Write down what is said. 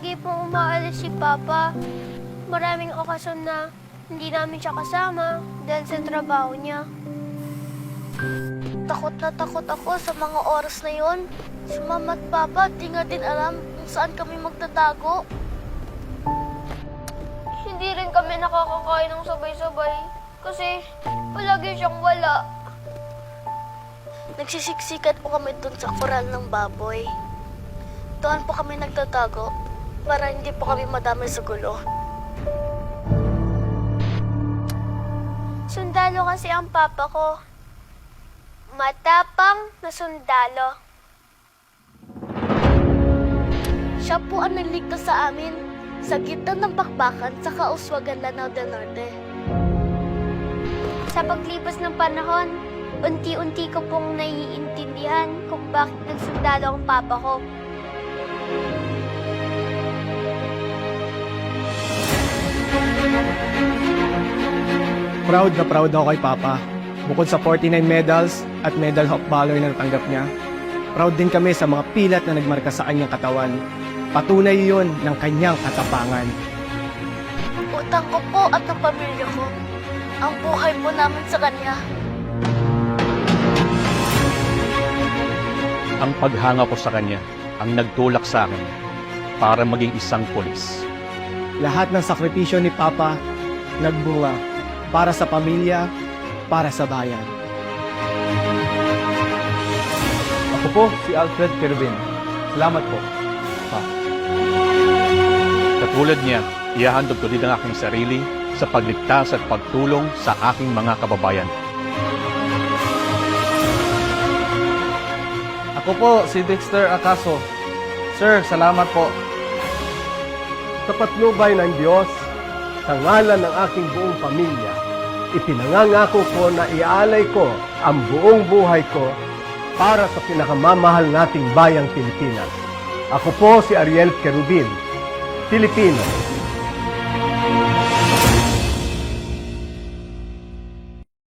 Lagi pong umaalis si Papa. Maraming okasyon na hindi namin siya kasama dahil sa trabaho niya. Takot na takot ako sa mga oras na yon. Si Mama at Papa, di nga din alam kung saan kami magtatago. Hindi rin kami nakakakain ng sabay-sabay kasi palagi siyang wala. Nagsisiksikan po kami dun sa koral ng baboy. Doon po kami nagtatago para hindi po kami madamay sa gulo. Sundalo kasi ang papa ko. Matapang na sundalo. Siya po ang naligtas sa amin sa gitna ng bakbakan sa Kauswagan Lanao del Norte. Sa paglipas ng panahon, unti-unti ko pong naiintindihan kung bakit nagsundalo ang papa ko. Proud na proud ako kay Papa. Bukod sa 49 medals at Medal of Valor na natanggap niya, proud din kami sa mga pilat na nagmarka sa kanyang katawan. Patunay iyon ng kanyang katapangan. Utang ko po at ng pamilya ko. Ang buhay po namin sa kanya. Ang paghanga ko sa kanya ang nagtulak sa akin para maging isang polis. Lahat ng sakripisyo ni Papa nagbunga para sa pamilya, para sa bayan. Ako po si Alfred Kervin. Salamat po. Katulad niya, ihahandog ko din ang aking sarili sa pagligtas at pagtulong sa aking mga kababayan. Ako po si Dexter Acaso. Sir, salamat po. Sa patnubay ng Diyos, sa ngalan ng aking buong pamilya, ipinangangako ko na ialay ko ang buong buhay ko para sa pinakamamahal nating bayang Pilipinas. Ako po si Ariel Kerubin, Pilipino.